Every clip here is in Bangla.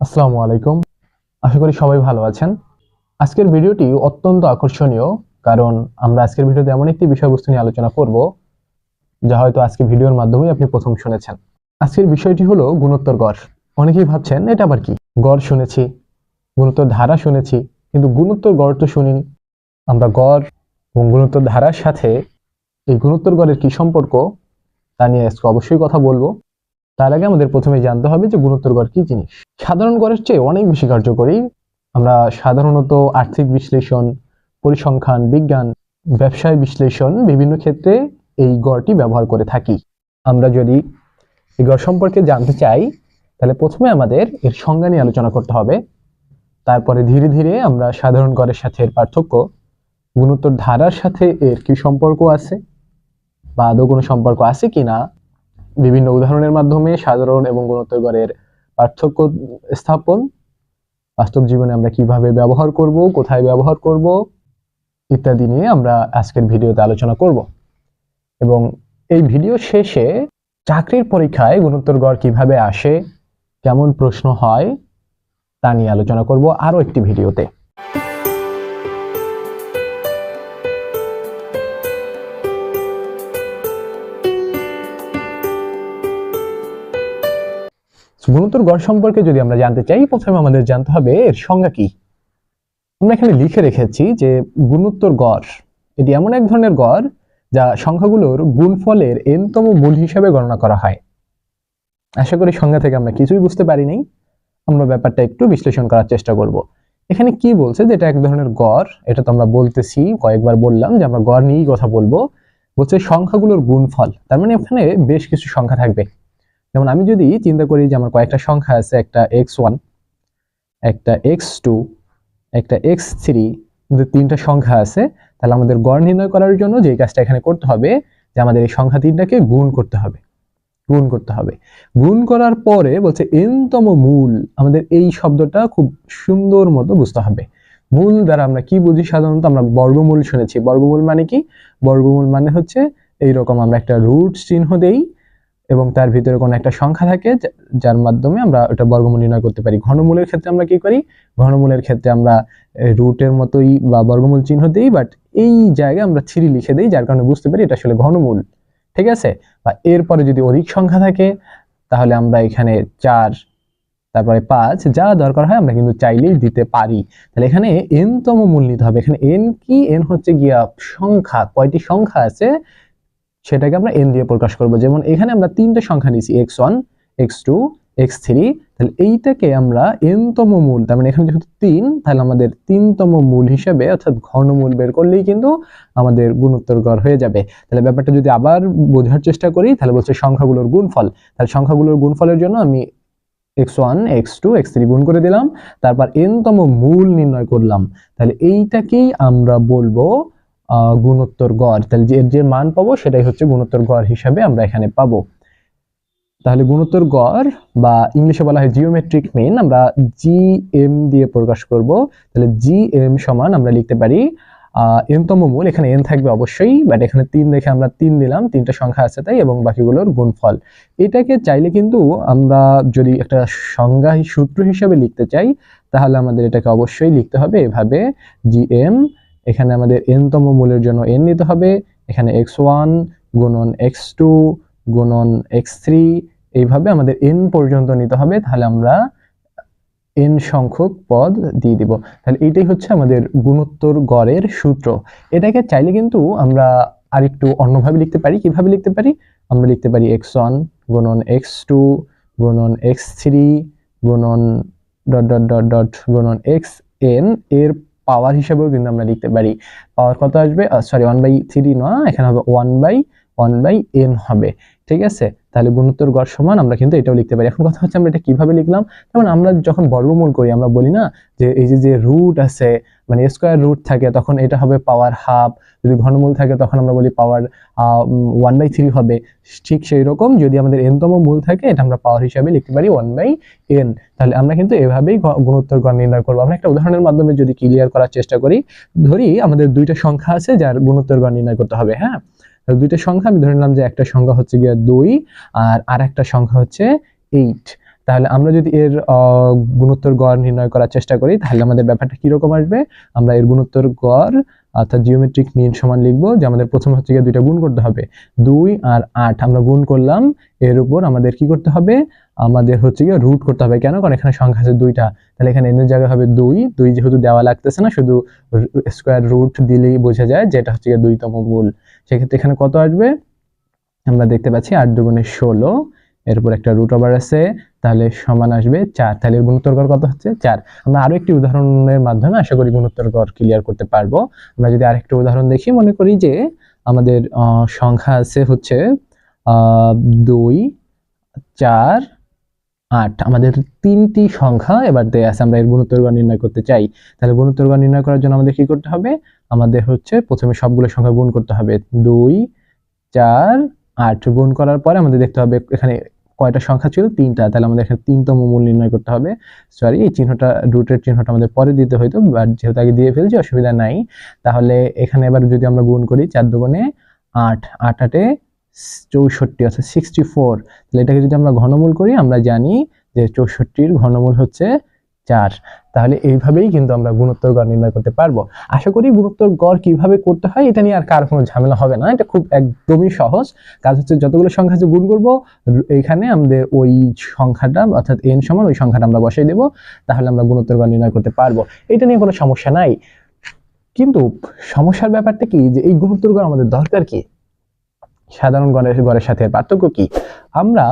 আসসালামু আলাইকুম। আশা করি সবাই ভালো আছেন। আজকের ভিডিওটি অত্যন্ত আকর্ষণীয়, কারণ আমরা আজকের ভিডিওতে এমন একটি বিষয়বস্তু নিয়ে আলোচনা করব, যা হয়তো আজকে ভিডিওর মাধ্যমেই আপনি প্রথম শুনেছেন। আজকের বিষয়টি হলো গুণোত্তর গড়। অনেকেই ভাবছেন, এটা আবার কি? গড় শুনেছি, গুণোত্তর ধারা শুনেছি, কিন্তু গুণোত্তর গড় তো শুনিনি। আমরা গড় এবং গুণোত্তর ধারার সাথে এই গুণোত্তর গড়ের কি সম্পর্ক, তা নিয়ে আজকে অবশ্যই কথা বলব। তার আগে আমাদের প্রথমে জানতে হবে যে গুণোত্তর গড় কি জিনিস? সাধারণ গড়ের চেয়ে অনেক বেশি কার্যকরী আমরা সাধারণত আর্থিক বিশ্লেষণ, পরিসংখ্যান, বিজ্ঞান, ব্যবসায় বিশ্লেষণ বিভিন্ন ক্ষেত্রে এই গড়টি ব্যবহার করে থাকি। আমরা যদি এই গড় সম্পর্কে জানতে চাই, তাহলে প্রথমে আমাদের এর সংজ্ঞা নিয়ে আলোচনা করতে হবে। তারপরে ধীরে ধীরে আমরা সাধারণ গড়ের সাথে এর পার্থক্য, গুণোত্তর ধারার সাথে এর কি সম্পর্ক আছে, বা আদৌ কোনো সম্পর্ক আছে কিনা বিভিন্ন উদাহরণের মাধ্যমে সাধারণ এবং গুণোত্তর পার্থক্য স্থাপন। বাস্তব জীবনে আমরা কীভাবে ব্যবহার করব, কোথায় ব্যবহার করব ইত্যাদি নিয়ে আমরা আজকের ভিডিওতে আলোচনা করব। এবং এই ভিডিও শেষে চাকরির পরীক্ষায় গুণোত্তর গড় কীভাবে আসে, কেমন প্রশ্ন হয় তা নিয়ে আলোচনা করব আরও একটি ভিডিওতে। গুণোত্তর গড় সম্পর্কে যদি আমরা জানতে চাই, প্রথমে আমাদের জানতে হবে এর সংজ্ঞা কি? আমরা এখানে লিখে রেখেছি যে গুণোত্তর গড়, এটি এমন এক ধরনের গড় যা সংখ্যাগুলোর গুণফলের এনতম মূল হিসাবে গণনা করা হয়। আশা করি সংজ্ঞা থেকে আমরা কিছুই বুঝতে পারিনি আমরা ব্যাপারটা একটু বিশ্লেষণ করার চেষ্টা করব। এখানে কি বলছে যে এটা এক ধরনের গড়? এটা তো আমরা বলতেছি, কয়েকবার বললাম যে আমরা গড় নিয়েই কথা বলব। বলছে সংখ্যাগুলোর গুণফল, তার মানে এখানে বেশ কিছু সংখ্যা থাকবে। যেমন আমি যদি চিন্তা করি যে আমার কয়েকটা সংখ্যা আছে, একটা এক্স ওয়ান, একটা এক্স টু, একটা এক্স থ্রি তিনটা সংখ্যা আছে, তাহলে আমাদের গড় নির্ণয় করার জন্য যে কাজটা এখানে করতে হবে, যে আমাদের এই সংখ্যা তিনটাকে গুণ করতে হবে, গুণ করতে হবে। গুণ করার পরে বলছে এনতম মূল, আমাদের এই শব্দটা খুব সুন্দর মতো বুঝতে হবে। মূল দ্বারা আমরা কি বুঝি সাধারণত? আমরা বর্গমূল শুনেছি। বর্গমূল মানে কি? বর্গমূল মানে হচ্ছে, এইরকম আমরা একটা রুট চিহ্ন দেই এবং তার ভিতরে কোনো একটা সংখ্যা থাকে যার মাধ্যমে আমরা ওটা বর্গমূল নির্ণয় করতে পারি। ঘনমূলের ক্ষেত্রে আমরা কি করি? ঘনমূলের ক্ষেত্রে আমরা রুটের মতোই বা বর্গমূল চিহ্ন দিই বাট এই জায়গায় আমরা থ্রি লিখে দিই, যার কারণে বুঝতে পারি এটা আসলে ঘনমূল। ঠিক আছে? বা এরপরে যদি অধিক সংখ্যা থাকে, তাহলে আমরা এখানে চার, তারপরে পাঁচ, যা দরকার হয় আমরা কিন্তু চাইলেই দিতে পারি। তাহলে এখানে এন তম মূল নিতে হবে। এখানে এন কি? এন হচ্ছে গিয়া সংখ্যা। কয়টি সংখ্যা আছে? সেটাকে আমরা এন দিয়ে প্রকাশ করব। যেমন এখানে আমরা তিনটে সংখ্যা নিয়েছি x one x two x three তাহলে এইটাকে আমরা এনতম মূল, তার মানে এখানে যেহেতু তিন, তাহলে আমাদের তিনতম মূল হিসেবে অর্থাৎ ঘনমূল বের করলেই কিন্তু আমাদের গুণোত্তর গড় হয়ে যাবে। তাহলে ব্যাপারটা যদি আবার বোঝার চেষ্টা করি, তাহলে বলছে সংখ্যাগুলোর গুণফল। তাহলে সংখ্যাগুলোর গুণফলের জন্য আমি x one x two x three গুণ করে দিলাম, তারপর এনতম মূল নির্ণয় করলাম। তাহলে এইটাকেই আমরা বলব গুণোত্তর গড়। তাহলে যে এর যে মান পাবো সেটাই হচ্ছে গুণোত্তর গড় হিসাবে আমরা এখানে পাবো। তাহলে গুণোত্তর গড় বা ইংলিশে বলা হয় জিওমেট্রিক মিন আমরা জি এম দিয়ে প্রকাশ করব। তাহলে জি এম সমান আমরা লিখতে পারি এন তম মূল, এখানে এন থাকবে অবশ্যই বাট এখানে তিন দেখে আমরা তিন দিলাম, তিনটা সংখ্যা আছে তাই, এবং বাকিগুলোর গুণফল। এটাকে চাইলে কিন্তু আমরা যদি একটা সংজ্ঞা সূত্র হিসাবে লিখতে চাই, তাহলে আমাদের এটাকে অবশ্যই লিখতে হবে। এভাবে জি এম এখানে আমাদের এন তম মূলের জন্য এন নিতে হবে। এখানে এক্স ওয়ান গুণন এক্স টু গুণন এক্স থ্রি এইভাবে আমাদের এন পর্যন্ত নিতে হবে। তাহলে আমরা এন সংখ্যক পদ দিয়ে দিব। তাহলে এটাই হচ্ছে আমাদের গুণোত্তর গড়ের সূত্র। এটাকে চাইলে কিন্তু আমরা আরেকটু অন্যভাবে লিখতে পারি। কীভাবে লিখতে পারি? আমরা লিখতে পারি এক্স ওয়ান গুণন এক্স টু গুণন এক্স থ্রি গুণন ডট ডট ডট ডট গুণন এক্স এন এর পাওয়ার হিসেবেও কিন্তু আমরা লিখতে পারি। পাওয়ার কত আসবে? সরি ওয়ান বাই থ্রি নয় এখানে হবে one by one by n হবে, ঠিক আছে? তাহলে গুণোত্তর গড় সমান, আমরা কিন্তু এটাও লিখতে পারি। এখন কথা হচ্ছে আমরা এটা কীভাবে লিখলাম? যেমন আমরা যখন বর্গমূল করি, আমরা বলি না যে এই যে যে রুট আছে মানে স্কোয়ার রুট থাকে, তখন এটা হবে পাওয়ার হাফ যদি ঘনমূল থাকে, তখন আমরা বলি পাওয়ার ওয়ান বাই থ্রি হবে। ঠিক সেই রকম যদি আমাদের এনতম মূল থাকে, এটা আমরা পাওয়ার হিসাবে লিখতে পারি ওয়ান বাই এন তাহলে আমরা কিন্তু এভাবেই গুণোত্তর গড় নির্ণয় করব। আমরা একটা উদাহরণের মাধ্যমে যদি ক্লিয়ার করার চেষ্টা করি, ধরি আমাদের দুইটা সংখ্যা আছে, যার গুণোত্তর গড় নির্ণয় করতে হবে হ্যাঁ? তাহলে দুইটা সংখ্যা, আমি ধরে নিলাম যে একটা সংখ্যা হচ্ছে গিয়ে দুই আর আর একটা সংখ্যা হচ্ছে এইট তাহলে আমরা যদি এর গুণোত্তর গড় নির্ণয় করার চেষ্টা করি, তাহলে আমাদের ব্যাপারটা কীরকম আসবে? আমরা এর গুণোত্তর গড় অর্থাৎ জিওমেট্রিক মিন সমান লিখব যে আমাদের প্রথম হচ্ছে গিয়ে দুইটা গুণ করতে হবে। দুই আর আট, আমরা গুণ করলাম, এর উপর আমাদের কি করতে হবে? আমাদের হচ্ছে গিয়ে রুট করতে হবে। কেন? কারণ এখানে সংখ্যা আছে দুইটা। তাহলে এখানে এনের জায়গায় হবে দুই। দুই যেহেতু দেওয়া লাগতেছে না, শুধু স্কোয়ার রুট দিলেই বোঝা যায় যে এটা হচ্ছে গিয়ে দুইতম মূল। সেক্ষেত্রে এখানে কত আসবে? আমরা দেখতে পাচ্ছি আট দুগুণে ষোলো। এরপর একটা রুট ওভার আছে, তাহলে সমান আসবে চার। তাহলে গুণোত্তর গড় কত হচ্ছে? চার। আমরা আরও একটি উদাহরণের মাধ্যমে আশা করি গুণোত্তর গড় ক্লিয়ার করতে পারব। আমরা যদি আরেকটা উদাহরণ দেখি, মনে করি যে আমাদের সংখ্যা আছে হচ্ছে দুই, চার, আট। আমাদের তিনটি সংখ্যা এবার দেয়া আছে, আমরা এর গুণোত্তর গড় নির্ণয় করতে চাই। তাহলে গুণোত্তর গড় নির্ণয় করার জন্য আমাদের কি করতে হবে? আমাদের হচ্ছে প্রথমে সবগুলো সংখ্যা গুণ করতে হবে। দুই, চার আট গুণ করার পরে আমাদের দেখতে হবে এখানে কয়টা সংখ্যা ছিল? তিনটা। তাহলে আমাদের এখানে তিনতম মূল নির্ণয় করতে হবে। সরি এই চিহ্নটা রুটের চিহ্নটা আমাদের পরে দিতে হইতো বাট যেহেতু আগে দিয়ে ফেলছি, অসুবিধা নাই। তাহলে এখানে এবার যদি আমরা গুণ করি, চার দুগুণে আট আট আটে চৌষট্টি, অর্থাৎ সিক্সটি ফোর তাহলে এটাকে যদি আমরা ঘনমূল করি, আমরা জানি যে চৌষট্টির ঘনমূল হচ্ছে চার। তাহলে এইভাবেই কিন্তু আমরা গুণোত্তর গড় নির্ণয় করতে পারব। আশা করি গুণোত্তর গড় কীভাবে করতে হয় এটা নিয়ে আর কার কোনো ঝামেলা হবে না। এটা খুব একদমই সহজ। কাজ হচ্ছে যতগুলো সংখ্যা আছে গুণ করব। এইখানে আমাদের ওই সংখ্যাটা অর্থাৎ এন সমান ওই সংখ্যাটা আমরা বসাই দেবো। তাহলে আমরা গুণোত্তর গড় নির্ণয় করতে পারব। এটা নিয়ে কোনো সমস্যা নাই। কিন্তু সমস্যার ব্যাপারটা কি? যে এই গুণোত্তর গড় আমাদের দরকার কি? সাধারণ গড়ের গড়ের সাথে পার্থক্য কি? আমরা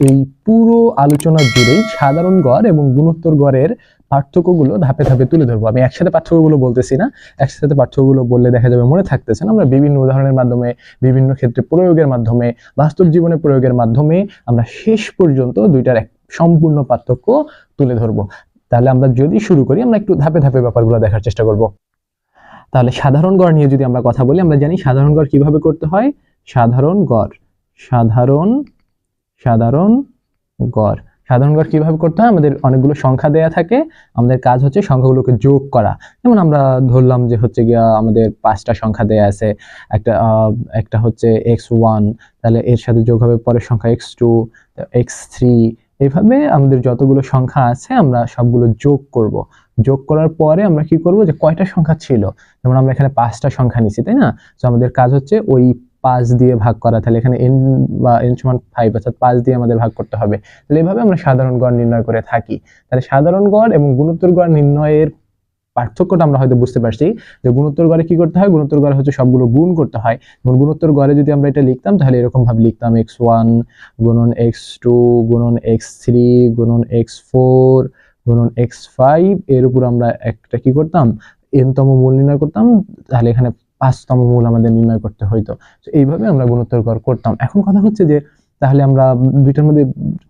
এই পুরো আলোচনা জুড়েই সাধারণ গড় এবং গুণোত্তর গড়ের পার্থক্যগুলো ধাপে ধাপে তুলে ধরবো। আমি একসাথে পার্থক্যগুলো বলতেছি না, একসাথে পার্থক্যগুলো বললে দেখা যাবে মনে থাকতেছে না। আমরা বিভিন্ন উদাহরণের মাধ্যমে, বিভিন্ন ক্ষেত্রে প্রয়োগের মাধ্যমে, বাস্তব জীবনে প্রয়োগের মাধ্যমে আমরা শেষ পর্যন্ত দুইটার এক সম্পূর্ণ পার্থক্য তুলে ধরবো। তাহলে আমরা যদি শুরু করি, আমরা একটু ধাপে ধাপে ব্যাপারগুলো দেখার চেষ্টা করব। তাহলে সাধারণ গড় নিয়ে যদি আমরা কথা বলি, আমরা জানি সাধারণ গড় কীভাবে করতে হয়? সাধারণ গড়, সাধারণ সাধারণ গড়। সাধারণ গড় কীভাবে করতে হয়? আমাদের অনেকগুলো সংখ্যা দেয়া থাকে। আমাদের কাজ হচ্ছে সংখ্যাগুলোকে যোগ করা। যেমন আমরা ধরলাম যে হচ্ছে গিয়া আমাদের পাঁচটা সংখ্যা দেয়া আছে। একটা একটা হচ্ছে এক্স ওয়ান, তাহলে এর সাথে যোগ হবে পরের সংখ্যা এক্স টু এক্স থ্রি। এইভাবে আমাদের যতগুলো সংখ্যা আছে, আমরা সবগুলো যোগ করব। যোগ করার পরে আমরা কি করব? যে কয়টা সংখ্যা ছিল? যেমন আমরা এখানে পাঁচটা সংখ্যা নিছি, তাই না? তো আমাদের কাজ হচ্ছে ওই পাঁচ দিয়ে ভাগ করা, তাহলে এখানে এন বা এন সমান ফাইভ অর্থাৎ পাঁচ দিয়ে আমাদের ভাগ করতে হবে। তাহলে এভাবে আমরা সাধারণ গড় নির্ণয় করে থাকি। তাহলে সাধারণ গড় এবং গুণোত্তর গড় নির্ণয়ের পার্থক্যটা আমরা হয়তো বুঝতে পারছি, যে গুণোত্তর গড়ে কি করতে হয়? গুণোত্তর গড়ে হচ্ছে সবগুলো গুণ করতে হয়। এবং গুণোত্তর গড়ে যদি আমরা এটা লিখতাম, তাহলে এরকম ভাবে লিখতাম এক্স ওয়ান গুণন এক্স টু গুণন এক্স থ্রি গুণন এক্স ফোর গুণন এক্স ফাইভ এর উপর আমরা একটা কি করতাম? এনতম মূল নির্ণয় করতাম। তাহলে এখানে পাঁচতম মূল আমাদের নির্ণয় করতে হইতো। তো এইভাবে আমরা গুণোত্তর গড় করতাম। এখন কথা হচ্ছে যে, তাহলে আমরা দুইটার মধ্যে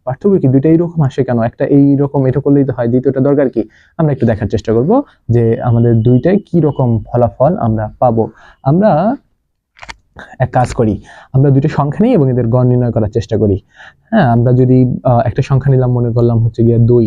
পার্থক্য কি? দুইটা এইরকম আসে কেন? একটা এইরকম, এটা করলেই তো হয়, দ্বিতীয়টা দরকার কি? আমরা একটু দেখার চেষ্টা করব যে আমাদের দুইটাই কি রকম ফলাফল আমরা পাবো। আমরা এক কাজ করি, আমরা দুটো সংখ্যা নিই এবং এদের গড় নির্ণয় করার চেষ্টা করি। হ্যাঁ আমরা যদি একটা সংখ্যা নিলাম, মনে করলাম হচ্ছে গিয়ে দুই,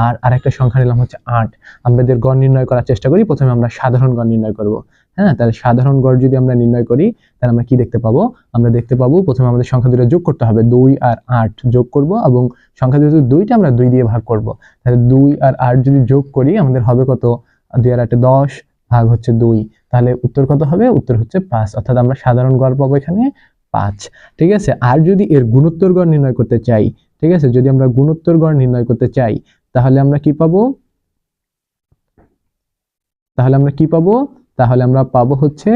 আর আরেকটা সংখ্যা নিলাম হচ্ছে আট, আমরা এদের গড় নির্ণয় করার চেষ্টা করি, প্রথমে আমরা সাধারণ গড় নির্ণয় করব। হ্যাঁ? তাহলে সাধারণ গড় যদি আমরা নির্ণয় করি, তাহলে আমরা কি দেখতে পাবো? আমরা দেখতে পাবো প্রথমে আমাদের সংখ্যা দুটো যোগ করতে হবে। দুই আর আট যোগ করব এবং সংখ্যা যেহেতু দুইটা আমরা দুই দিয়ে ভাগ করব। তাহলে দুই আর আট যদি যোগ করি, আমাদের হবে কত? দুই আর আটে দশ ভাগ হচ্ছে দুই। তাহলে উত্তর কত হবে? উত্তর হচ্ছে পাঁচ। অর্থাৎ আমরা সাধারণ গড় পাবো এখানে পাঁচ। ঠিক আছে? আর যদি এর গুণোত্তর গড় নির্ণয় করতে চাই, ঠিক আছে? যদি আমরা গুণোত্তর গড় নির্ণয় করতে চাই, তাহলে আমরা কি পাবো? তাহলে আমরা কি পাবো? তাহলে আমরা পাবো হচ্ছে,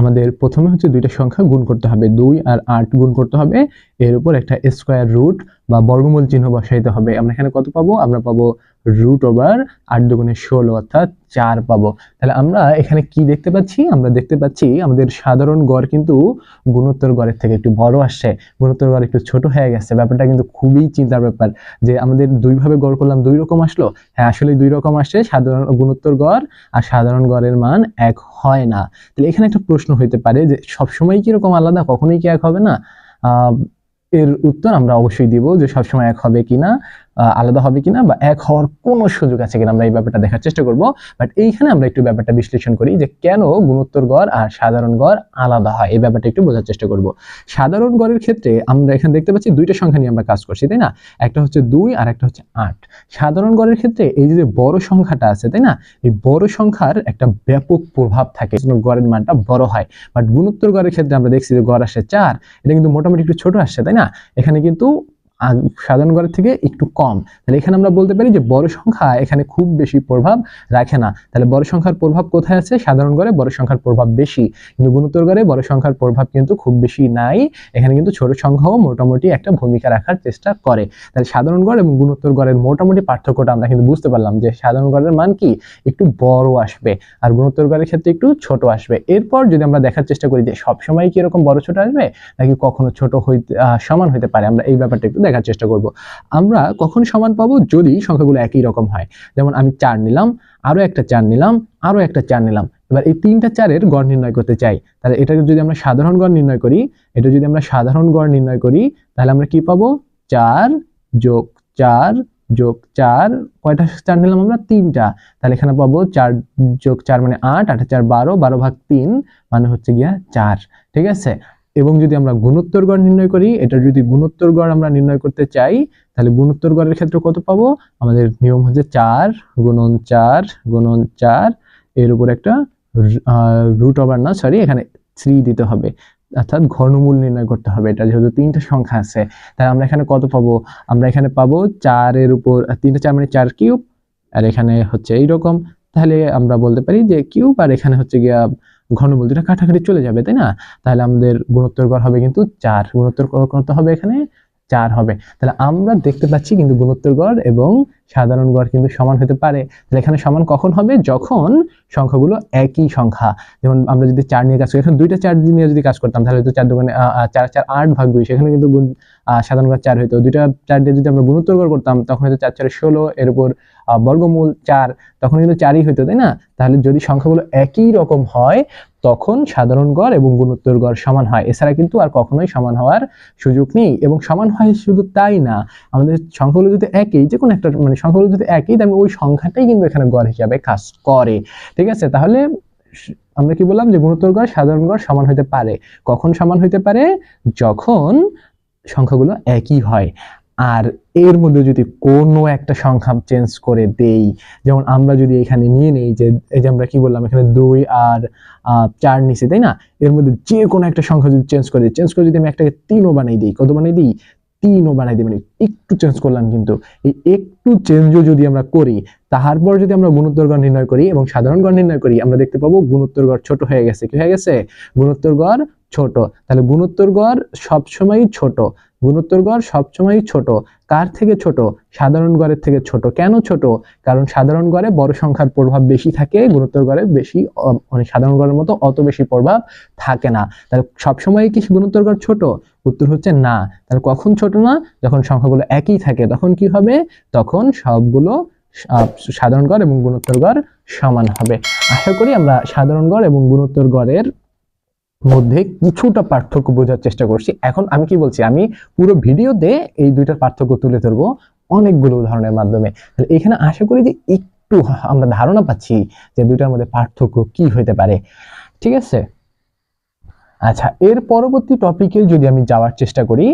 আমাদের প্রথমে হচ্ছে দুইটা সংখ্যা গুণ করতে হবে, দুই আর আট গুণ করতে হবে। এর উপর একটা স্কোয়ার রুট বা বর্গমূল চিহ্ন বসাইতে হবে। আমরা এখানে কত পাবো? আমরা পাবো রুট ওভার আট দুগুণে ষোলো অর্থাৎ চার পাবো। তাহলে আমরা এখানে কি দেখতে পাচ্ছি? আমরা দেখতে পাচ্ছি আমাদের সাধারণ গড় কিন্তু গুণোত্তর গড়ের থেকে একটু বড় আসছে। গুণোত্তর গড় একটু ছোট হয়ে গেছে। ব্যাপারটা কিন্তু খুবই চিন্তার ব্যাপার যে আমাদের দুইভাবে গড় করলাম দুই রকম আসলো? হ্যাঁ আসলে দুই রকম আসছে সাধারণ গুণোত্তর গড় আর সাধারণ গড়ের মান এক হয় না। তাহলে এখানে একটা প্রশ্ন হইতে পারে যে সবসময় কি এরকম আলাদা? কখনোই কি এক হবে না? এর উত্তর আমরা অবশ্যই দিব যে সবসময় এক হবে কিনা। আহ, আলাদা হবে কিনা বা এক হওয়ার কোনো সুযোগ আছে কিনা আমরা এই ব্যাপারটা দেখার চেষ্টা করব। বাট এইখানে আমরা একটু ব্যাপারটা বিশ্লেষণ করি যে কেন গুণোত্তর গড় আর সাধারণ গড় আলাদা হয়? এই ব্যাপারটা একটু বোঝার চেষ্টা করব। সাধারণ গড়ের ক্ষেত্রে আমরা এখানে দেখতে পাচ্ছি দুইটা সংখ্যা নিয়ে আমরা কাজ করছি, তাই না? একটা হচ্ছে দুই আর একটা হচ্ছে আট। সাধারণ গড়ের ক্ষেত্রে এই যে বড় সংখ্যাটা আছে, তাই না? এই বড় সংখ্যার একটা ব্যাপক প্রভাব থাকে গড়ের মানটা বড় হয়। বাট গুণোত্তর গড়ের ক্ষেত্রে আমরা দেখছি যে গড় আসে চার, এটা কিন্তু মোটামুটি একটু ছোট আসছে, তাই না? এখানে কিন্তু সাধারণ গড়ের থেকে একটু কম। তাহলে এখানে আমরা বলতে পারি যে বড় সংখ্যা এখানে খুব বেশি প্রভাব রাখে না। তাহলে বড় সংখ্যার প্রভাব কোথায় আছে? সাধারণ গড়ে বড় সংখ্যার প্রভাব বেশি। কিন্তু গুণোত্তর গড়ে বড় সংখ্যার প্রভাব কিন্তু খুব বেশি নাই। এখানে কিন্তু ছোট সংখ্যাও মোটামুটি একটা ভূমিকা রাখার চেষ্টা করে। তাহলে সাধারণ গড় এবং গুণোত্তর গড়ের মোটামুটি পার্থক্যটা আমরা কিন্তু বুঝতে পারলাম যে সাধারণ গড়ের মান কি? একটু বড় আসবে আর গুণোত্তর গড়ের ক্ষেত্রে একটু ছোট আসবে। এরপর যদি আমরা দেখার চেষ্টা করি যে সবসময় কি এরকম বড় ছোট আসবে? নাকি কখনো ছোট হইতে সমান হইতে পারে? আমরা এই ব্যাপারটা একটু দেখার চেষ্টা করব। আমরা কখন সমান পাবো? যদি সংখ্যাগুলো একই রকম হয়। যেমন আমি চার নিলাম, আরও একটা চার নিলাম, আরও একটা চার নিলাম। এবার এই তিনটা চারের গড় নির্ণয় করতে চাই। তাহলে এটাকে যদি আমরা সাধারণ গড় নির্ণয় করি, এটা যদি আমরা সাধারণ গড় নির্ণয় করি, তাহলে আমরা কি পাবো? চার যোগ চার যোগ চার, কয়টা চার নিলাম আমরা? তিনটা। তাহলে এখানে পাবো চার যোগ চার মানে আট আট চার বারো বারো ভাগ তিন মানে হচ্ছে গিয়া চার। ঠিক আছে? এবং যদি আমরা গুণোত্তর গড় নির্ণয় করি এটা যদি গুণোত্তর গড় আমরা নির্ণয় করতে চাই, তাহলে গুণোত্তর গড়ের ক্ষেত্রে কত পাবো? আমাদের নিয়ম হচ্ছে চার গুণন চার গুণন চার, এর উপর একটা রুট ওভার না সরি এখানে থ্রি দিতে হবে। অর্থাৎ ঘনমূল নির্ণয় করতে হবে, এটা যেহেতু তিনটা সংখ্যা আছে। তাহলে আমরা এখানে কত পাবো? আমরা এখানে পাবো চারের উপর, তিনটা চার মানে চার কিউব আর এখানে হচ্ছে এইরকম। তাহলে আমরা বলতে পারি যে কিউব আর এখানে হচ্ছে গিয়া ঘনমূল দুটা কাটাকাটি চলে যাবে, তাই না? তাহলে আমাদের গুণোত্তর গড় হবে কিন্তু চার। গুণোত্তর গড় কত হবে এখানে? চার হবে। তাহলে আমরা দেখতে পাচ্ছি কিন্তু গুণোত্তর গড় এবং সাধারণ গড় কিন্তু সমান হতে পারে। তাহলে এখানে সমান কখন হবে? যখন সংখ্যাগুলো একই সংখ্যা। যেমন আমরা যদি চার নিয়ে কাজ করি, এখন দুইটা চার নিয়ে যদি কাজ করতাম, তাহলে তো চার দোকানে চার চার, আট ভাগ দুই, সেখানে কিন্তু সাধারণ গড় চার হইতো। দুইটা চার দিয়ে যদি আমরা গুণোত্তর গড় করতাম, তখন হয়তো চার, চারে ষোলো, এর উপর বর্গমূল চার, তখন কিন্তু চারই হইতো, তাই না? তাহলে যদি সংখ্যাগুলো একই রকম হয়, তখন সাধারণ গড় এবং গুণোত্তর গড় সমান হয়। এছাড়া কিন্তু আর কখনোই সমান হওয়ার সুযোগ নেই। এবং সমান হয় শুধু তাই না, আমাদের সংখ্যাগুলো যদি একই যে কোনো একটা মানে সংখ্যাগুলো যদি একই, তাহলে ওই সংখ্যাটাই কিন্তু এখানে গড় হিসাবে কাজ করে। ঠিক আছে? তাহলে আমরা কি বললাম যে গুণোত্তর গড়, সাধারণ গড় সমান হতে পারে। কখন সমান হতে পারে? যখন সংখ্যাগুলো একই হয়। আর এর মধ্যে যদি কোনো একটা সংখ্যা চেঞ্জ করে দেই, যেমন আমরা যদি এখানে নিয়ে নেই যে, এই যে আমরা কি বললাম, এখানে দুই আর চার নিছি, তাই না? এর মধ্যে যে কোনো একটা সংখ্যা যদি চেঞ্জ করে দিই চেঞ্জ করে যদি আমি একটাকে তিনও বানাই দিই, কত বানাই দিই? তিনও বানাই দিই মানে একটু চেঞ্জ করলাম কিন্তু। এই একটু চেঞ্জও যদি আমরা করি, তারপর যদি আমরা গুণোত্তর গড় নির্ণয় করি এবং সাধারণ গড় নির্ণয় করি, আমরা দেখতে পাবো গুণোত্তর গড় ছোট হয়ে গেছে। কি হয়ে গেছে? গুণোত্তর গড় ছোট। তাহলে গুণোত্তর গড় সবসময়ই ছোট। গুণোত্তর গড় সবসময়ই ছোট। কার থেকে ছোট? সাধারণ গড়ের থেকে ছোট। কেন ছোট? কারণ সাধারণ গড়ে বড় সংখ্যার প্রভাব বেশি থাকে, গুণোত্তর গড়ে বেশি মানে সাধারণ গড়ের মতো অত বেশি প্রভাব থাকে না। তাহলে সবসময় কি গুণোত্তর গড় ছোট? উত্তর হচ্ছে না। তাহলে কখন ছোট না? যখন সংখ্যাগুলো একই থাকে, তখন কি হবে? তখন সবগুলো সাধারণ গড় এবং গুণোত্তর গড় সমান হবে। আশা করি আমরা সাধারণ গড় এবং গুণোত্তর গড়ের মধ্যে কিছুটা পার্থক্য বোঝার চেষ্টা করছি। এখন আমি কি বলছি? আমি পুরো ভিডিওতে এই দুইটার পার্থক্য তুলে ধরবো অনেকগুলো উদাহরণের মাধ্যমে। এখানে আশা করি যে একটু আমরা ধারণা পাচ্ছি যে দুইটার মধ্যে পার্থক্য কি হইতে পারে। ঠিক আছে? আচ্ছা এর পরবর্তী টপিকে যদি আমি যাওয়ার চেষ্টা করি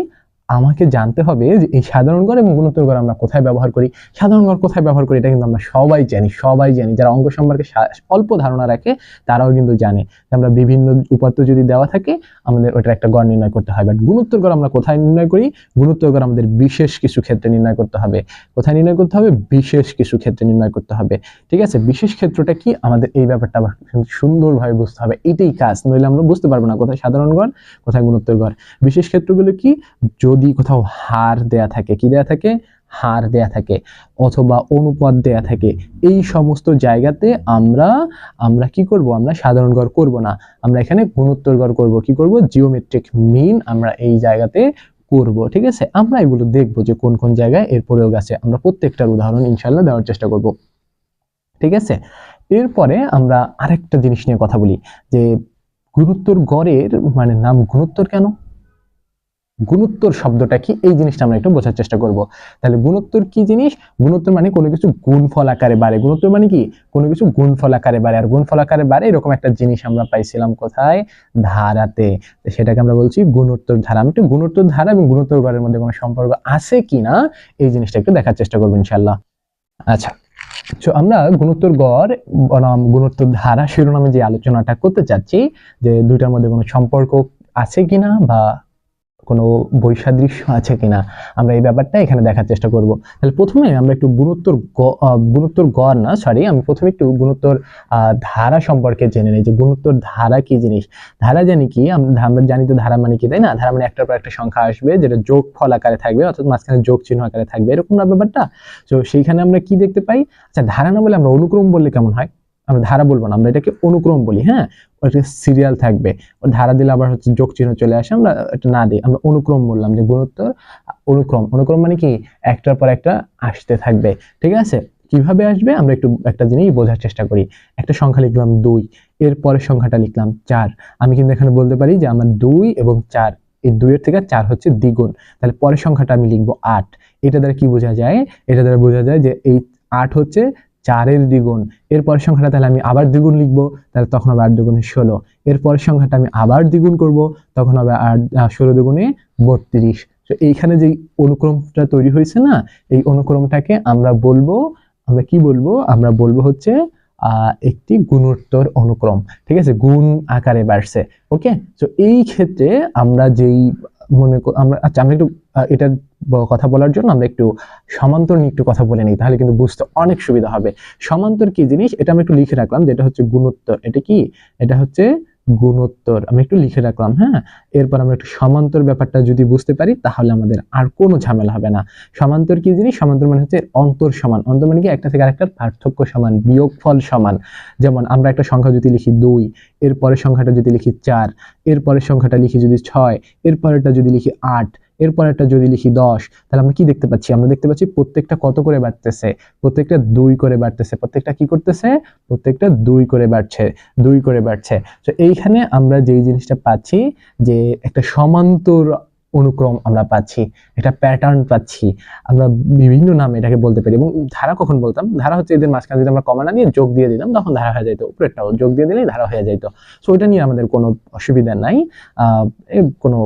আমাকে জানতে হবে যে এই সাধারণ গড় এবং গুণোত্তর গড় আমরা কোথায় ব্যবহার করি? সাধারণ গড় কোথায় ব্যবহার করি? এটা কিন্তু আমরা সবাই জানি সবাই জানি। যারা অঙ্ক সম্পর্কে অল্প ধারণা রাখে, তারাও কিন্তু জানে আমরা বিভিন্ন উপাত্ত যদি দেওয়া থাকে, আমাদের ওটার একটা গড় নির্ণয় করতে হয়। বাট গুণোত্তর গড় আমরা কোথায় নির্ণয় করি? গুণোত্তর গড় আমাদের বিশেষ কিছু ক্ষেত্রে নির্ণয় করতে হবে। কোথায় নির্ণয় করতে হবে? বিশেষ কিছু ক্ষেত্রে নির্ণয় করতে হবে। ঠিক আছে? বিশেষ ক্ষেত্রটা কি? আমাদের এই ব্যাপারটা আবার সুন্দরভাবে বুঝতে হবে। এটাই কাজ। নইলে আমরা বুঝতে পারব না কোথায় সাধারণ গড়, কোথায় গুণোত্তর গড়। বিশেষ ক্ষেত্রগুলো কি? যদি কোথাও হার দেয়া থাকে, কি দেয়া থাকে? হার দেয়া থাকে অথবা অনুপাত দেয়া থাকে। এই সমস্ত জায়গাতে আমরা আমরা কি করব? আমরা সাধারণ গড় করব না। আমরা এখানে গুণোত্তর গড় করব। কি করব? জিওমেট্রিক মিন আমরা এই জায়গাতে করব, ঠিক আছে? আমরা এগুলো দেখব যে কোন কোন জায়গায় এর প্রয়োগ আছে। আমরা প্রত্যেকটার উদাহরণ ইনশাল্লাহ দেওয়ার চেষ্টা করব। ঠিক আছে? এরপরে আমরা আরেকটা জিনিস নিয়ে কথা বলি, যে গুরুত্তর গড়ের মানে নাম গুরুত্তর কেন? গুণোত্তর শব্দটা কি? এই জিনিসটা আমরা একটু বোঝার চেষ্টা করব। তাহলে গুণোত্তর কি জিনিস? গুণোত্তর মানে কোনো কিছু গুণফল আকারে বাড়ে। গুণোত্তর মানে কি? কোনো কিছু গুণফল আকারে বাড়ে। আর গুণফল আকারে বাড়ে এরকম একটা জিনিস আমরা পাইছিলাম কোথায়? ধারাতে। সেটাকে আমরা বলছি গুণোত্তর ধারা। আমি একটু গুণোত্তর ধারা এবং গুণোত্তর গড়ের মধ্যে কোনো সম্পর্ক আছে কিনা এই জিনিসটা একটু দেখার চেষ্টা করব ইনশাল্লাহ আচ্ছা তো আমরা গুণোত্তর গড় বনাম গুণোত্তর ধারা শিরোনামে যে আলোচনাটা করতে চাচ্ছি যে দুইটার মধ্যে কোনো সম্পর্ক আছে কিনা বা কোনো বৈসাদৃশ্য আছে কিনা, আমরা এই ব্যাপারটা এখানে দেখার চেষ্টা করব। তাহলে প্রথমে আমরা একটু গুণোত্তর গুণোত্তর গড় না সরি আমি প্রথমে একটু গুণোত্তর ধারা সম্পর্কে জেনে নিই যে গুণোত্তর ধারা কি জিনিস। ধারা জানি কি আমরা জানি তো ধারা মানে কি, তাই না? ধারা মানে একটার পর একটা সংখ্যা আসবে, যেটা যোগ ফল আকারে থাকবে, অর্থাৎ মাঝখানে যোগ চিহ্ন আকারে থাকবে, এরকম না ব্যাপারটা? তো সেইখানে আমরা কি দেখতে পাই? আচ্ছা ধারা না বলে আমরা অনুক্রম বললে কেমন হয়? আমরা ধারা বলব না, আমরা এটাকে অনুক্রম বলি হ্যাঁ? ওটা সিরিয়াল থাকবে। ও ধারা দিলে আবার হচ্ছে যোগ চিহ্ন চলে আসে, আমরা এটা না দিই, আমরা অনুক্রম বললাম যে গুণোত্তর, অনুক্রম। অনুক্রম মানে কি? একটার পর একটা আসতে থাকবে, ঠিক আছে? কীভাবে আসবে? আমরা একটু একটা জিনিস বোঝার চেষ্টা করি। একটা সংখ্যা লিখলাম দুই এর পরের সংখ্যাটা লিখলাম চার। আমি কিন্তু এখানে বলতে পারি যে আমার দুই এবং চার, এই দুইয়ের থেকে চার হচ্ছে দ্বিগুণ। তাহলে পরের সংখ্যাটা আমি লিখব আট। এটা দ্বারা কি বোঝা যায়? এটা দ্বারা বোঝা যায় যে এই আট হচ্ছে চারের দ্বিগুণ। এর পরের সংখ্যাটা তাহলে আমি আবার দ্বিগুণ লিখব, তাহলে তখন হবে আট দুগুণে ষোলো। এর পরের সংখ্যাটা আমি আবার দ্বিগুণ করব, তখন হবে আট ষোলো দুগুণে বত্রিশ। এইখানে যে অনুক্রমটা তৈরি হয়েছে না, এই অনুক্রমটাকে আমরা বলব, আমরা কি বলব? আমরা বলব হচ্ছে একটি গুণোত্তর অনুক্রম। ঠিক আছে? গুণ আকারে বাড়ছে। ওকে তো এই ক্ষেত্রে আমরা যেই মনে আমরা আচ্ছা আমি একটু এটা কথা বলার জন্য আমরা একটু সমান্তর নিয়ে একটু কথা বলে নিই, তাহলে কিন্তু বুঝতে অনেক সুবিধা হবে। সমান্তর কি জিনিস? এটা আমি একটু লিখে রাখলাম, যেটা হচ্ছে গুণোত্তর। এটা কি? এটা হচ্ছে গুণোত্তর আমি একটু লিখে রাখলাম হ্যাঁ? এরপর আমরা একটু সমান্তর ব্যাপারটা যদি বুঝতে পারি, তাহলে আমাদের আর কোনো ঝামেলা হবে না। সমান্তর কি জিনিস? সমান্তর মানে হচ্ছে অন্তর সমান। অন্তর মানে কি? একটা থেকে আরেকটার পার্থক্য সমান, বিয়োগফল সমান। যেমন আমরা একটা সংখ্যা যদি লিখি দুই, এরপরের সংখ্যাটা যদি লিখি চার, এরপরের সংখ্যাটা লিখি যদি ছয়, এরপরেরটা যদি লিখি আট এর একটা যদি লিখি দশ, তাহলে আমরা কি দেখতে পাচ্ছি? আমরা দেখতে পাচ্ছি প্রত্যেকটা কত করে বাড়তেছে? প্রত্যেকটা দুই করে বাড়তেছে। প্রত্যেকটা কি করতেছে? প্রত্যেকটা দুই করে বাড়ছে, দুই করে বাড়ছে। তো এইখানে আমরা যেই জিনিসটা পাচ্ছি যে একটা সমান্তর অনুক্রম আমরা পাচ্ছি একটা প্যাটার্ন পাচ্ছি। আমরা বিভিন্ন নামে এটাকে বলতে পারি এবং ধারা কখন বলতাম? ধারা হচ্ছে এদের মাঝখানে যদি আমরা কমা না দিয়ে যোগ দিয়ে দিলাম তখন ধারা হয়ে যাইতো, উপরেরটাও যোগ দিয়ে দিলেই ধারা হয়ে যাইতো। সো ওইটা নিয়ে আমাদের কোনো অসুবিধা নাই। কোনো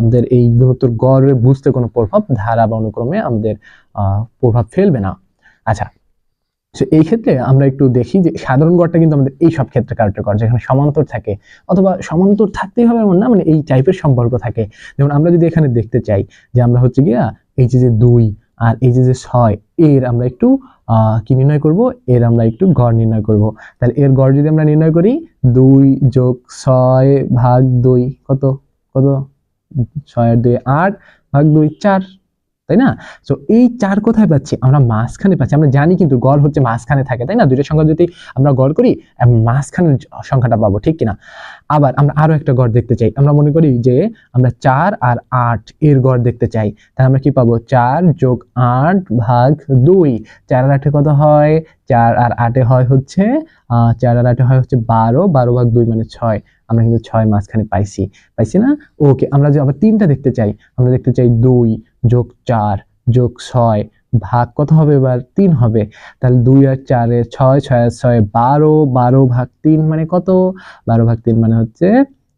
আমাদের এই গুণোত্তর গড়ে বুঝতে কোনো প্রভাব ধারা বা অনুক্রমে আমাদের প্রভাব ফেলবে না। আচ্ছা তো এই ক্ষেত্রে আমরা একটু দেখি যে সাধারণ গড়টা কিন্তু আমাদের এই সব ক্ষেত্রে কার্যকর, যেখানে সমান্তর থাকে অথবা সমান্তর থাকতেই হবে এমন না মানে এই টাইপের সম্পর্ক থাকে। যেমন আমরা যদি এখানে দেখতে চাই যে আমরা হচ্ছে গিয়া এই যে যে দুই আর এই যে যে ছয়, এর আমরা একটু কি নির্ণয় করব? এর আমরা একটু গড় নির্ণয় করব। তাহলে এর গড় যদি আমরা নির্ণয় করি, দুই যোগ ছয় ভাগ দুই, কত? কত? ছয় আর দুই, আট ভাগ দুই, চার। তাই না? তো এই চার কোথায় পাচ্ছি আমরা মাঝখানে পাচ্ছি। আমরা জানি কিন্তু গড় হচ্ছে মাঝখানে থাকে তাই না? দুইটা সংখ্যা যদি আমরা গড় করি আহ, মাঝখানে সংখ্যাটা পাবো ঠিক কিনা? আবার আমরা আরও একটা গড় দেখতে চাই। আমরা মনে করি যে আমরা চার আর আট এর গড় দেখতে চাই। তাহলে আমরা কি পাবো? চার যোগ আট ভাগ দুই। চার আর আটে কত হয়? চার আর আটে হয় হচ্ছে চার আর আটে হয় হচ্ছে বারো। বারো ভাগ দুই মানে ছয়। আমরা কিন্তু ছয় মাঝখানে পাইছি। পাইছি না? ওকে আমরা যে আবার তিনটা দেখতে চাই আমরা দেখতে চাই দুই। যোগ চার, যোগ ছয়, ভাগ কত হবে? এবার তিন হবে। তাহলে দুই আর চারে ছয় ছয় আর ছয়, বারো বারো ভাগ তিন মানে কত? বারো ভাগ তিন মানে হচ্ছে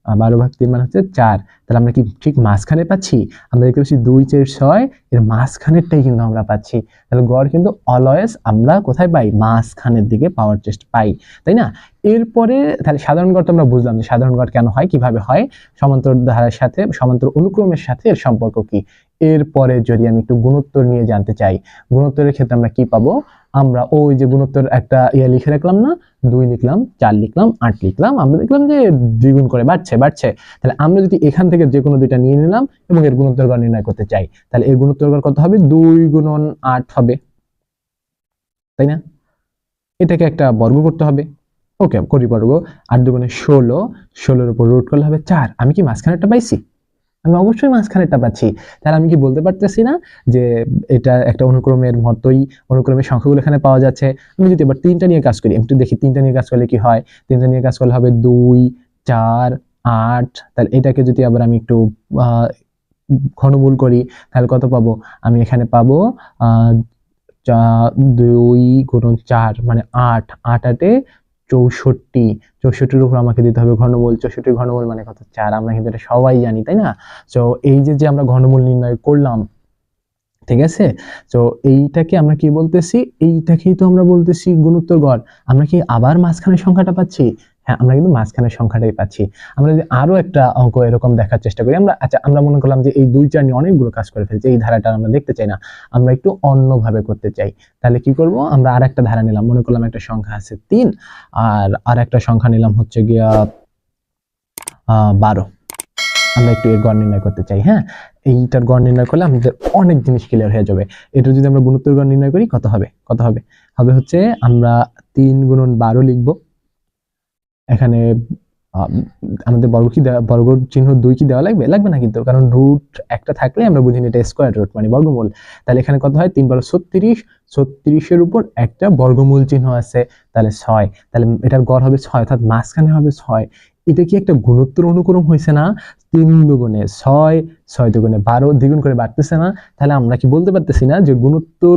বারো ভাগ তিন মানে হচ্ছে চার। তাহলে আমরা কি ঠিক মাঝখানে পাচ্ছি? আমরা দেখতে পাচ্ছি দুই চার ছয়, এর মাঝখানেরটাই কিন্তু আমরা পাচ্ছি। তাহলে গড় কিন্তু অলওয়েজ আমরা কোথায় পাই? মাঝখানের দিকে পাওয়ার চেষ্টা পাই, তাই না? এরপরে তাহলে সাধারণ গড় তো আমরা বুঝলাম যে সাধারণ গড় কেন হয়? কীভাবে হয়? সমান্তর ধারার সাথে, সমান্তর অনুক্রমের সাথে এর সম্পর্ক কি? এরপরে যদি আমি একটু গুণোত্তর নিয়ে জানতে চাই, গুণোত্তরের ক্ষেত্রে আমরা কি পাবো? আমরা ওই যে গুণোত্তর একটা ইয়ে লিখে রাখলাম না, দুই লিখলাম, চার লিখলাম, আট লিখলাম, আমরা দেখলাম যে দ্বিগুণ করে বাড়ছে বাড়ছে। তাহলে আমরা যদি এখান থেকে যে কোনো দুইটা নিয়ে নিলাম এবং এর গুণোত্তর গড় নির্ণয় করতে চাই, তাহলে এর গুণোত্তর গড় কত হবে? দুই গুণন আট হবে। তাই না? এটাকে একটা বর্গ করতে হবে। ওকে করি বর্গ? আট দুগুণে ষোলো, ষোলোর উপর রুট করলে হবে চার। আমি কি মাঝখানেরটা পাইছি? আমি অবশ্যই মাঝখানেরটা পাচ্ছি। তাহলে আমি কি বলতে পারতেছি না যে এটা একটা অনুক্রমের মতোই, অনুক্রমের সংখ্যাগুলো এখানে পাওয়া যাচ্ছে? আমি যদি এবার তিনটা নিয়ে কাজ করি, একটু দেখি তিনটা নিয়ে কাজ করলে কি হয়? তিনটা নিয়ে কাজ করলে হবে দুই, চার, আট, তাহলে এটাকে যদি আবার আমি একটু ঘনমূল করি, তাহলে কত পাবো? আমি এখানে পাবো দুই, গুণন চার মানে আট। আট আটে চৌষট্টি, চৌষট্টির উপর আমাকে দিতে হবে ঘনমূল। চৌষট্টির ঘনমূল মানে কত? চার, আমরা কিন্তু এটা সবাই জানি, তাই না? তো এই যে যে আমরা ঘনমূল নির্ণয় করলাম, ঠিক আছে? তো এইটাকে আমরা কি বলতেছি? এইটাকেই তো আমরা বলতেছি গুণোত্তর গড়। আমরা কি আবার মাঝখানে সংখ্যাটা পাচ্ছি? হ্যাঁ আমরা কিন্তু মাঝখানের সংখ্যাটাই পাচ্ছি। আমরা যদি আরও একটা অঙ্ক এরকম দেখার চেষ্টা করি, আমরা আচ্ছা আমরা মনে করলাম যে এই দুই চার নিয়ে অনেকগুলো কাজ করে ফেলছি, এই ধারাটা আমরা দেখতে চাই না। আমরা একটু অন্যভাবে করতে চাই। তাহলে কি করব? আমরা আর একটা ধারা নিলাম, মনে করলাম একটা সংখ্যা আছে তিন, আর আর একটা সংখ্যা নিলাম হচ্ছে গিয়া বারো। আমরা একটু এর গড় নির্ণয় করতে চাই হ্যাঁ? এইটার গড় নির্ণয় করলে আমাদের অনেক জিনিস ক্লিয়ার হয়ে যাবে। এটা যদি আমরা গুণোত্তর গড় নির্ণয় করি, কত হবে? কত হবে? হবে হচ্ছে আমরা তিন গুণন বারো লিখব। এখানে আমাদের বর্গ কি বর্গ চিহ্ন দুই কি দেওয়া লাগবে? লাগবে না কিন্তু, কারণ রুট একটা থাকলে আমরা বুঝি এটা স্কোয়ার রুট মানে বর্গমূল। তাহলে এখানে কত হয়? তিন বারো ছত্রিশ, ছত্রিশের উপর একটা বর্গমূল চিহ্ন আছে, তাহলে ছয়। তাহলে এটার গড় হবে ছয়, অর্থাৎ মাঝখানে হবে ছয়। এটা কি একটা গুণোত্তর অনুক্রম হয়েছে না? তিন দুগুণে ছয় ছয় দুগুণে বারো, দ্বিগুণ করে বাড়তেছে না। তাহলে আমরা কি বলতে পারতেছি না যে গুণোত্তর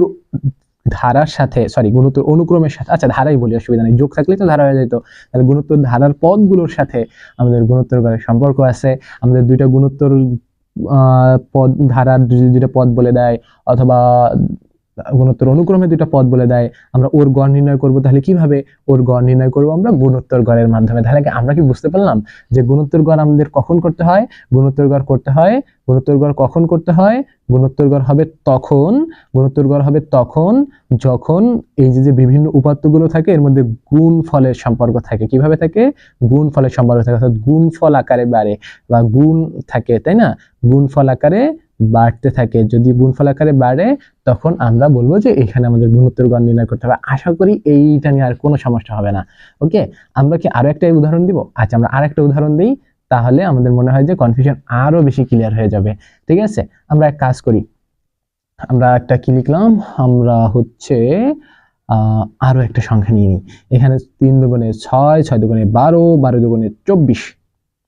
ধারার সাথে সরি গুণোত্তর অনুক্রমের সাথে আচ্ছা ধারাই বলি, অসুবিধা নেই। যোগ থাকলে তো ধারা হয়ে যেত। তাহলে গুণোত্তর ধারার পদগুলোর সাথে আমাদের গুণোত্তর সম্পর্ক আছে। আমাদের দুইটা গুণোত্তর পদ, ধারার দুইটা পদ বলে দেয়, অথবা গুণোত্তর অনুক্রমে দুইটা পদ বলে দেয়। আমরা ওর গড় নির্ণয় করব, তাহলে কীভাবে ওর গড় নির্ণয় করব আমরা গুণোত্তর গড়ের মাধ্যমে? তাহলে আমরা কি বুঝতে পারলাম যে গুণোত্তর গড় আমাদের কখন করতে হয়? গুণোত্তর গড় করতে হয়, গুণোত্তর গড় কখন করতে হয়? গুণোত্তর গড় হবে তখন, গুণোত্তর গড় হবে তখন, যখন এই যে যে বিভিন্ন উপাত্তগুলো থাকে, এর মধ্যে গুণ ফলের সম্পর্ক থাকে। কীভাবে থাকে? গুণ ফলের সম্পর্ক থাকে, অর্থাৎ গুণ ফল আকারে বাড়ে বা গুণ থাকে, তাই না? গুণ ফল আকারে বাড়তে থাকে। যদি গুণ ফল আকারে বাড়ে তখন আমরা বলব যে এখানে আমাদের গুণোত্তর গড় নির্ণয় করতে হবে। আশা করি এইটা নিয়ে আর কোনো সমস্যা হবে না। ওকে? আমরা কি আরও একটা উদাহরণ দিব? আচ্ছা আমরা আরেকটা উদাহরণ দিই। তাহলে আমাদের মনে হয় যে কনফিউশন আরও বেশি ক্লিয়ার হয়ে যাবে। ঠিক আছে? আমরা এক কাজ করি। আমরা একটা কি লিখলাম? আমরা হচ্ছে আহ, আরও একটা সংখ্যা নিয়ে নিই। এখানে তিন দুগুণে ছয় ছয় দুগুণে বারো বারো দুগুণে চব্বিশ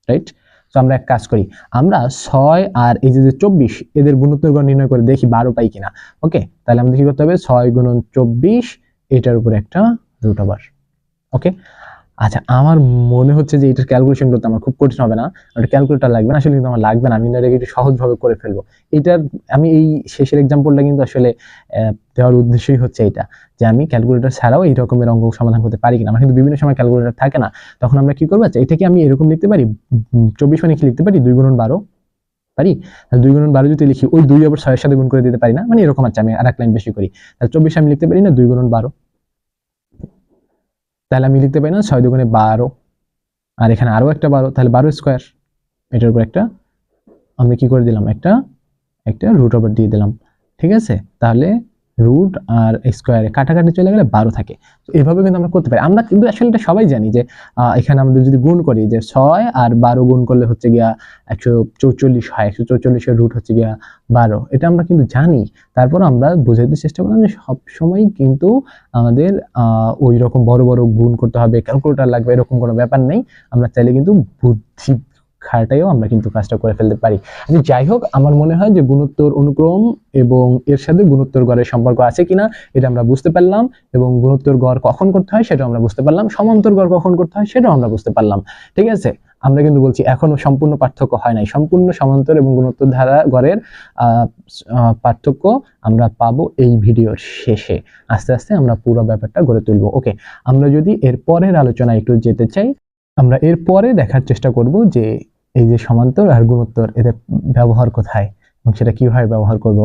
রাইট তো আমরা এক কাজ করি, আমরা ছয় আর এই যে চব্বিশ, এদের গুণোত্তর গণ নির্ণয় করে দেখি বারো পাই কিনা। ওকে? তাহলে আমাদের কি করতে হবে? ছয় গুণন চব্বিশ, এটার উপরে একটা রুট ওকে? আচ্ছা আমার মনে হচ্ছে যে এটার ক্যালকুলেশন করতে আমার খুব কঠিন হবে না। ওটা ক্যালকুলেটার লাগবে না, আসলে কিন্তু আমার লাগবে না, আমি এটাকে একটু সহজভাবে করে ফেলব। এটার, আমি এই শেষের এক্সাম্পলটা কিন্তু আসলে দেওয়ার উদ্দেশ্যই হচ্ছে এটা, যে আমি ক্যালকুলেটর ছাড়াও এই রকমের অঙ্ক সমাধান করতে পারি কিনা। আমার কিন্তু বিভিন্ন সময় ক্যালকুলেটর থাকে না। তখন আমরা কি করব? আচ্ছা এটাকে আমি এরকম লিখতে পারি চব্বিশ মানে কি লিখতে পারি? দুই গুণন বারো পারি? তাহলে দুই গুণন বারো যদি লিখি, ওই দুই আবার ছয়ের সাথে গুণ করে দিতে পারি না? মানে এরকম আছে আমি আর এক লাইন বেশি করি। তাহলে চব্বিশ আমি লিখতে পারি না, দুই গুণন বারো। তাহলে আমি লিখতে পারি না, ছয় দুগুণে বারো। আর এখানে আরও একটা বারো, তাহলে বারো স্কোয়ার। এটার উপর একটা, আমি কি করে দিলাম? একটা একটা রুট ওভার দিয়ে দিলাম। ঠিক আছে? তাহলে রুট আর স্কোয়ারে কাটাকাটি চলে গেলে বারো থাকে। তো এভাবে কিন্তু আমরা করতে পারি। আমরা কিন্তু আসলে এটা সবাই জানি যে এখানে আমাদের যদি গুণ করি যে ছয় আর বারো গুণ করলে হচ্ছে গিয়া একশো চৌচল্লিশ হয়। একশো চৌচল্লিশের রুট হচ্ছে গিয়া বারো। এটা আমরা কিন্তু জানি। তারপর আমরা বোঝাতে চেষ্টা করলাম যে সবসময় কিন্তু আমাদের ওই রকম বড় বড় গুণ করতে হবে ক্যালকুলেটার লাগবে, এরকম কোনো ব্যাপার নেই। আমরা চাইলে কিন্তু বুদ্ধি খাটাইও আমরা কিন্তু কাজটা করে ফেলতে পারি। আমি যাই হোক, আমার মনে হয় যে গুণোত্তর অনুক্রম এবং এর সাথে গুণোত্তর গড়ের সম্পর্ক আছে কিনা, এটা আমরা বুঝতে পারলাম এবং গুণোত্তর গড় কখন করতে হয় সেটাও আমরা বুঝতে পারলাম, সমান্তর গড় কখন করতে হয় সেটাও আমরা বুঝতে পারলাম। ঠিক আছে? আমরা কিন্তু বলছি এখনও সম্পূর্ণ পার্থক্য হয় নাই। সম্পূর্ণ সমান্তর এবং গুণোত্তর ধারা গড়ের পার্থক্য আমরা পাবো এই ভিডিওর শেষে। আস্তে আস্তে আমরা পুরো ব্যাপারটা গড়ে তুলবো। ওকে, আমরা যদি এর পরের আলোচনায় একটু যেতে চাই। আমরা এর পরে দেখার চেষ্টা করব যে এই যে সমান্তর আর গুণোত্তর এদের ব্যবহার কোথায় এবং সেটা কীভাবে ব্যবহার করব।